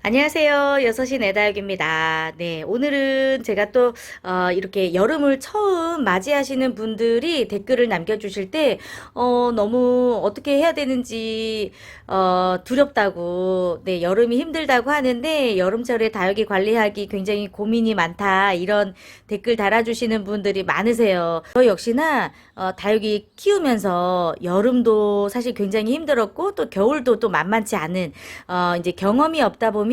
안녕하세요. 여섯시 내다육입니다. 네, 오늘은 제가 또, 어, 이렇게 여름을 처음 맞이하시는 분들이 댓글을 남겨주실 때, 어, 너무 어떻게 해야 되는지, 어, 두렵다고, 네, 여름이 힘들다고 하는데, 여름철에 다육이 관리하기 굉장히 고민이 많다, 이런 댓글 달아주시는 분들이 많으세요. 저 역시나, 어, 다육이 키우면서 여름도 사실 굉장히 힘들었고, 또 겨울도 또 만만치 않은, 어, 이제 경험이 없다 보면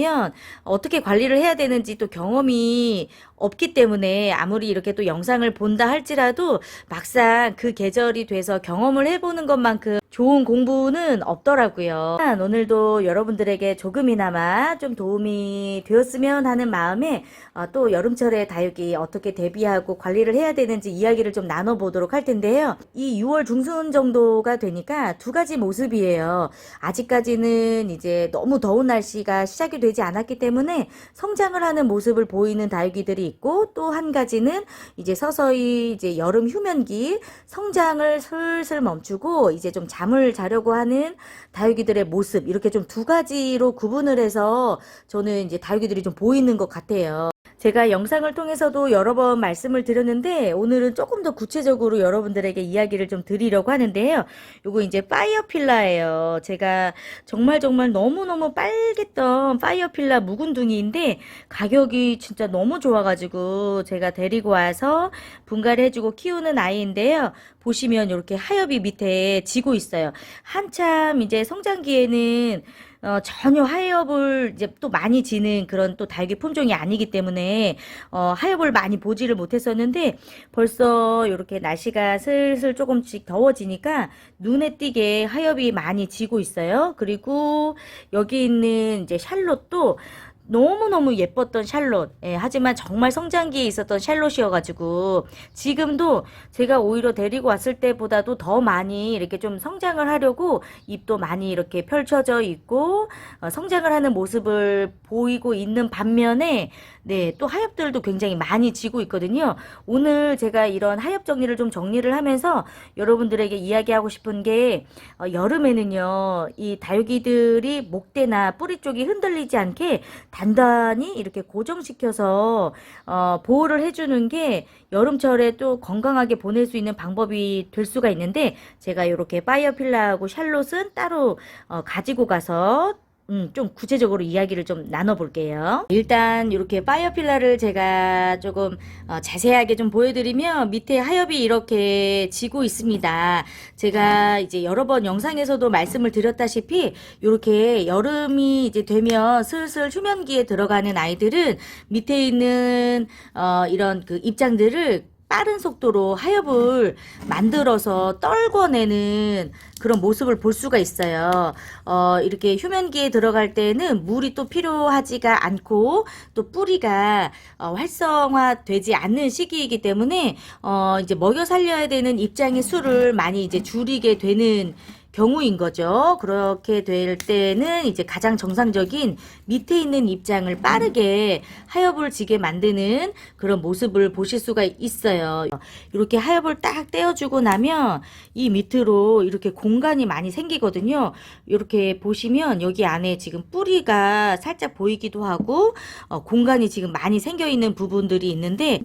어떻게 관리를 해야 되는지 또 경험이 없기 때문에 아무리 이렇게 또 영상을 본다 할지라도 막상 그 계절이 돼서 경험을 해보는 것만큼 좋은 공부는 없더라고요. 오늘도 여러분들에게 조금이나마 좀 도움이 되었으면 하는 마음에 어, 또 여름철에 다육이 어떻게 대비하고 관리를 해야 되는지 이야기를 좀 나눠보도록 할 텐데요. 이 6월 중순 정도가 되니까 두 가지 모습이에요. 아직까지는 이제 너무 더운 날씨가 시작이 되지 않았기 때문에 성장을 하는 모습을 보이는 다육이들이 있고 또 한 가지는 이제 서서히 이제 여름 휴면기 성장을 슬슬 멈추고 이제 좀 잠을 자려고 하는 다육이들의 모습 이렇게 좀 두 가지로 구분을 해서 저는 이제 다육이들이 좀 보이는 것 같아요. 제가 영상을 통해서도 여러 번 말씀을 드렸는데 오늘은 조금 더 구체적으로 여러분들에게 이야기를 좀 드리려고 하는데요. 요거 이제 파이어필라예요. 제가 정말 정말 너무너무 빨갰던 파이어필라 묵은둥이인데 가격이 진짜 너무 좋아가지고 제가 데리고 와서 분갈이 해주고 키우는 아이인데요. 보시면 이렇게 하엽이 밑에 지고 있어요. 한참 이제 성장기에는 어, 전혀 하엽을 이제 또 많이 지는 그런 또 다육이 품종이 아니기 때문에 어, 하엽을 많이 보지를 못했었는데 벌써 이렇게 날씨가 슬슬 조금씩 더워지니까 눈에 띄게 하엽이 많이 지고 있어요. 그리고 여기 있는 이제 샬롯도 너무너무 예뻤던 샬롯. 예, 하지만 정말 성장기에 있었던 샬롯이어가지고, 지금도 제가 오히려 데리고 왔을 때보다도 더 많이 이렇게 좀 성장을 하려고 입도 많이 이렇게 펼쳐져 있고, 어, 성장을 하는 모습을 보이고 있는 반면에, 네, 또 하엽들도 굉장히 많이 지고 있거든요. 오늘 제가 이런 하엽 정리를 좀 정리를 하면서 여러분들에게 이야기하고 싶은 게, 어, 여름에는요, 이 다육이들이 목대나 뿌리 쪽이 흔들리지 않게 단단히 이렇게 고정시켜서 어, 보호를 해주는 게 여름철에 또 건강하게 보낼 수 있는 방법이 될 수가 있는데 제가 이렇게 파이어필라하고 샬롯은 따로 어, 가지고 가서 음, 좀 구체적으로 이야기를 좀 나눠볼게요. 일단 이렇게 파이어필라를 제가 조금 어, 자세하게 좀 보여드리면 밑에 하엽이 이렇게 지고 있습니다. 제가 이제 여러 번 영상에서도 말씀을 드렸다시피 이렇게 여름이 이제 되면 슬슬 휴면기에 들어가는 아이들은 밑에 있는 어, 이런 그 입장들을 빠른 속도로 하엽을 만들어서 떨궈내는 그런 모습을 볼 수가 있어요. 어, 이렇게 휴면기에 들어갈 때는 물이 또 필요하지가 않고 또 뿌리가 어, 활성화되지 않는 시기이기 때문에 어, 이제 먹여 살려야 되는 입장의 수를 많이 이제 줄이게 되는 경우인 거죠. 그렇게 될 때는 이제 가장 정상적인 밑에 있는 입장을 빠르게 하엽을 지게 만드는 그런 모습을 보실 수가 있어요. 이렇게 하엽을 딱 떼어주고 나면 이 밑으로 이렇게 공간이 많이 생기거든요. 이렇게 보시면 여기 안에 지금 뿌리가 살짝 보이기도 하고 어, 공간이 지금 많이 생겨 있는 부분들이 있는데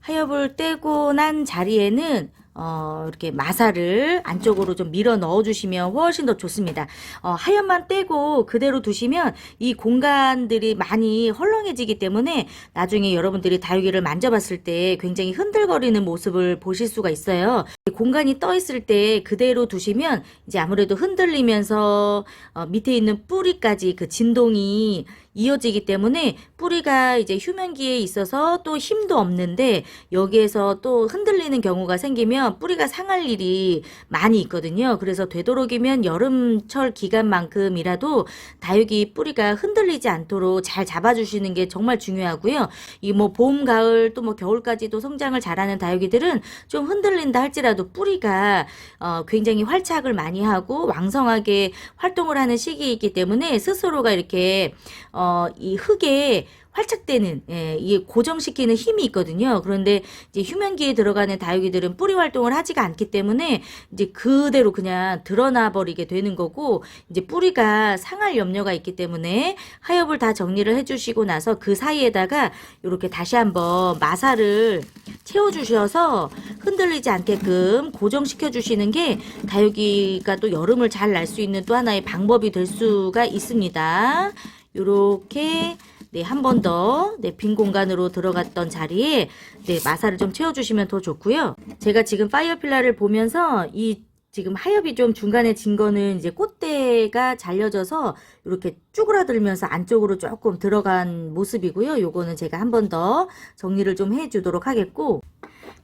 하엽을 떼고 난 자리에는 어, 이렇게 마사를 안쪽으로 좀 밀어 넣어 주시면 훨씬 더 좋습니다. 어, 하얀만 떼고 그대로 두시면 이 공간들이 많이 헐렁해지기 때문에 나중에 여러분들이 다육이를 만져봤을 때 굉장히 흔들거리는 모습을 보실 수가 있어요. 공간이 떠 있을 때 그대로 두시면 이제 아무래도 흔들리면서 어, 밑에 있는 뿌리까지 그 진동이 이어지기 때문에 뿌리가 이제 휴면기에 있어서 또 힘도 없는데 여기에서 또 흔들리는 경우가 생기면 뿌리가 상할 일이 많이 있거든요. 그래서 되도록이면 여름철 기간만큼이라도 다육이 뿌리가 흔들리지 않도록 잘 잡아주시는 게 정말 중요하고요. 이 뭐 봄, 가을 또 뭐 겨울까지도 성장을 잘하는 다육이들은 좀 흔들린다 할지라도 뿌리가 어, 굉장히 활착을 많이 하고 왕성하게 활동을 하는 시기이기 때문에 스스로가 이렇게 어, 어, 이 흙에 활착되는 예, 이 고정시키는 힘이 있거든요. 그런데 이제 휴면기에 들어가는 다육이들은 뿌리 활동을 하지가 않기 때문에 이제 그대로 그냥 드러나 버리게 되는 거고 이제 뿌리가 상할 염려가 있기 때문에 하엽을 다 정리를 해주시고 나서 그 사이에다가 이렇게 다시 한번 마사를 채워주셔서 흔들리지 않게끔 고정시켜 주시는 게 다육이가 또 여름을 잘 날 수 있는 또 하나의 방법이 될 수가 있습니다. 요렇게 네, 한 번 더, 네, 빈 공간으로 들어갔던 자리에, 네, 마사를 좀 채워주시면 더 좋고요. 제가 지금 파이어필라를 보면서 이 지금 하엽이 좀 중간에 진 거는 이제 꽃대가 잘려져서 이렇게 쭈그라들면서 안쪽으로 조금 들어간 모습이고요. 요거는 제가 한 번 더 정리를 좀 해주도록 하겠고,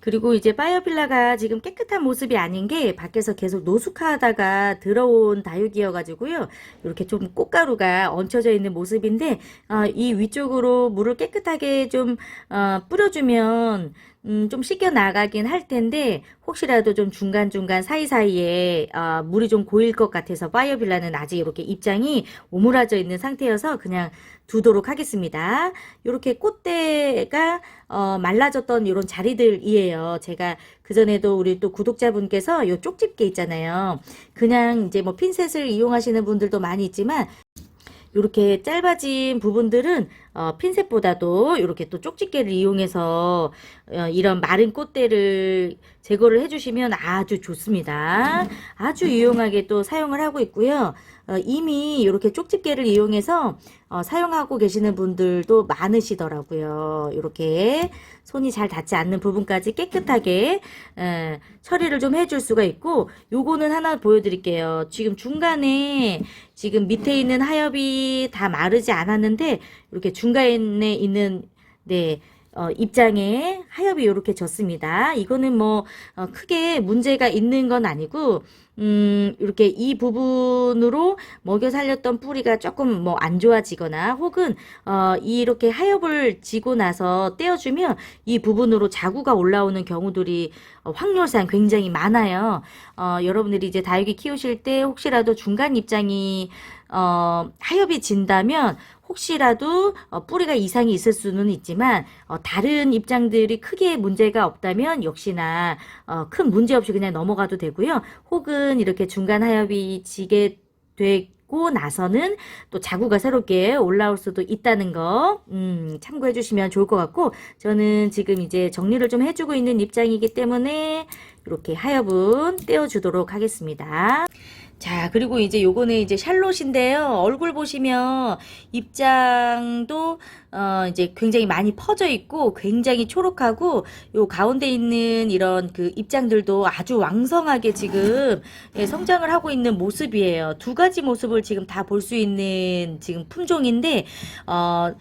그리고 이제 파이어필라가 지금 깨끗한 모습이 아닌 게 밖에서 계속 노숙하다가 들어온 다육이어가지고요. 이렇게 좀 꽃가루가 얹혀져 있는 모습인데 어, 이 위쪽으로 물을 깨끗하게 좀 어, 뿌려주면 음, 좀 씻겨 나가긴 할 텐데 혹시라도 좀 중간중간 사이사이에 어, 물이 좀 고일 것 같아서 파이어빌라는 아직 이렇게 입장이 오므라져 있는 상태여서 그냥 두도록 하겠습니다. 이렇게 꽃대가 어, 말라졌던 이런 자리들이에요. 제가 그전에도 우리 또 구독자분께서 요 쪽집게 있잖아요. 그냥 이제 뭐 핀셋을 이용하시는 분들도 많이 있지만 이렇게 짧아진 부분들은 어, 핀셋보다도 이렇게 또 쪽집게를 이용해서 어, 이런 마른 꽃대를 제거를 해주시면 아주 좋습니다. 아주 유용하게 또 사용을 하고 있고요. 어, 이미 이렇게 쪽집게를 이용해서 어, 사용하고 계시는 분들도 많으시더라고요. 이렇게 손이 잘 닿지 않는 부분까지 깨끗하게 에, 처리를 좀 해줄 수가 있고 요거는 하나 보여드릴게요. 지금 중간에 지금 밑에 있는 하엽이 다 마르지 않았는데 이렇게 중간에 있는 네 어, 입장에 하엽이 이렇게 졌습니다. 이거는 뭐 어, 크게 문제가 있는 건 아니고 음, 이렇게 이 부분으로 먹여 살렸던 뿌리가 조금 뭐 안 좋아지거나 혹은 어, 이렇게 하엽을 지고 나서 떼어주면 이 부분으로 자구가 올라오는 경우들이 어, 확률상 굉장히 많아요. 어, 여러분들이 이제 다육이 키우실 때 혹시라도 중간 입장이 어, 하엽이 진다면 혹시라도 어, 뿌리가 이상이 있을 수는 있지만 어, 다른 입장들이 크게 문제가 없다면 역시나 어, 큰 문제 없이 그냥 넘어가도 되고요. 혹은 이렇게 중간 하엽이 지게 되 고 나서는 또 자구가 새롭게 올라올 수도 있다는 거 음, 참고해 주시면 좋을 것 같고 저는 지금 이제 정리를 좀 해주고 있는 입장이기 때문에 이렇게 하엽은 떼어주도록 하겠습니다. 자, 그리고 이제 요거는 이제 샬롯인데요. 얼굴 보시면 입장도 어 이제 굉장히 많이 퍼져 있고 굉장히 초록하고 요 가운데 있는 이런 그 입장들도 아주 왕성하게 지금 예, 성장을 하고 있는 모습이에요. 두 가지 모습을 지금 다 볼 수 있는 지금 품종인데 어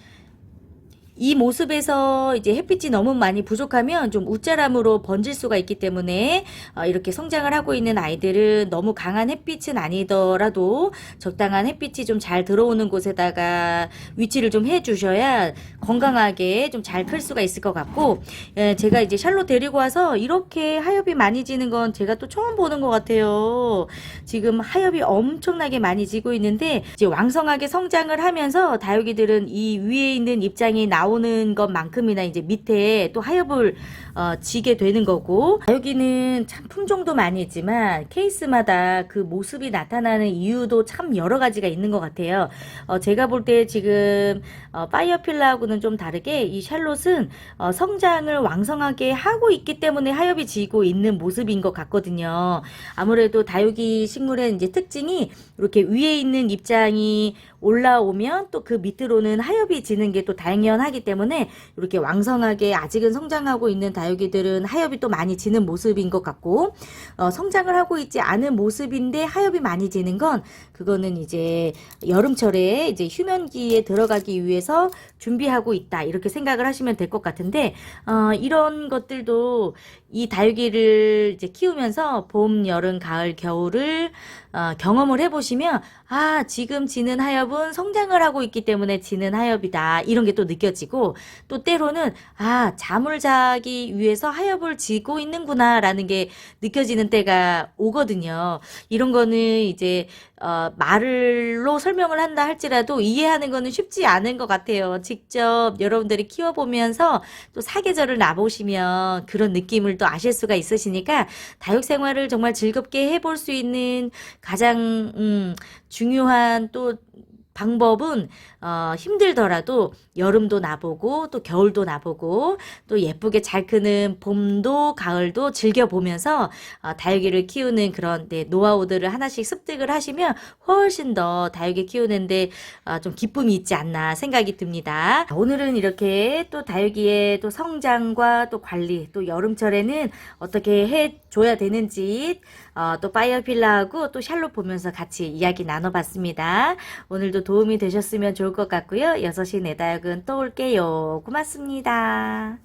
이 모습에서 이제 햇빛이 너무 많이 부족하면 좀 웃자람으로 번질 수가 있기 때문에 어, 이렇게 성장을 하고 있는 아이들은 너무 강한 햇빛은 아니더라도 적당한 햇빛이 좀 잘 들어오는 곳에다가 위치를 좀 해주셔야 건강하게 좀 잘 클 수가 있을 것 같고 예, 제가 이제 샬롯 데리고 와서 이렇게 하엽이 많이 지는 건 제가 또 처음 보는 것 같아요. 지금 하엽이 엄청나게 많이 지고 있는데 이제 왕성하게 성장을 하면서 다육이들은 이 위에 있는 입장이 나 오는 것만큼이나 이제 밑에 또 하엽을 어, 지게 되는 거고 다육이는 참 품종도 많이 있지만 케이스마다 그 모습이 나타나는 이유도 참 여러 가지가 있는 것 같아요. 어, 제가 볼 때 지금 어, 파이어필라하고는 좀 다르게 이 샬롯은 어, 성장을 왕성하게 하고 있기 때문에 하엽이 지고 있는 모습인 것 같거든요. 아무래도 다육이 식물의 이제 특징이 이렇게 위에 있는 입장이 올라오면 또 그 밑으로는 하엽이 지는 게 또 당연 하기 때문에 이렇게 왕성하게 아직은 성장하고 있는 다육이들은 하엽이 또 많이 지는 모습인 것 같고 어, 성장을 하고 있지 않은 모습인데 하엽이 많이 지는 건 그거는 이제 여름철에 이제 휴면기에 들어가기 위해서 준비하고 있다. 이렇게 생각을 하시면 될 것 같은데 어, 이런 것들도 이 다육이를 이제 키우면서 봄, 여름, 가을, 겨울을 어, 경험을 해보시면 아 지금 지는 하엽은 성장을 하고 있기 때문에 지는 하엽이다. 이런 게 또 느껴지고 느껴지고 또 때로는 아 잠을 자기 위해서 하엽을 지고 있는구나라는 게 느껴지는 때가 오거든요. 이런 거는 이제 어, 말로 설명을 한다 할지라도 이해하는 거는 쉽지 않은 것 같아요. 직접 여러분들이 키워보면서 또 사계절을 나보시면 그런 느낌을 또 아실 수가 있으시니까 다육 생활을 정말 즐겁게 해볼 수 있는 가장 음, 중요한 또 방법은 어, 힘들더라도 여름도 나보고 또 겨울도 나보고 또 예쁘게 잘 크는 봄도 가을도 즐겨보면서 어, 다육이를 키우는 그런 네, 노하우들을 하나씩 습득을 하시면 훨씬 더 다육이 키우는데 어, 좀 기쁨이 있지 않나 생각이 듭니다. 오늘은 이렇게 또 다육이의 또 성장과 또 관리 또 여름철에는 어떻게 해줘야 되는지 어, 또 파이어필라하고 또 샬롯 보면서 같이 이야기 나눠봤습니다. 오늘도 도움이 되셨으면 좋을 것 같고요. 6시 내 다육은 또 올게요. 고맙습니다.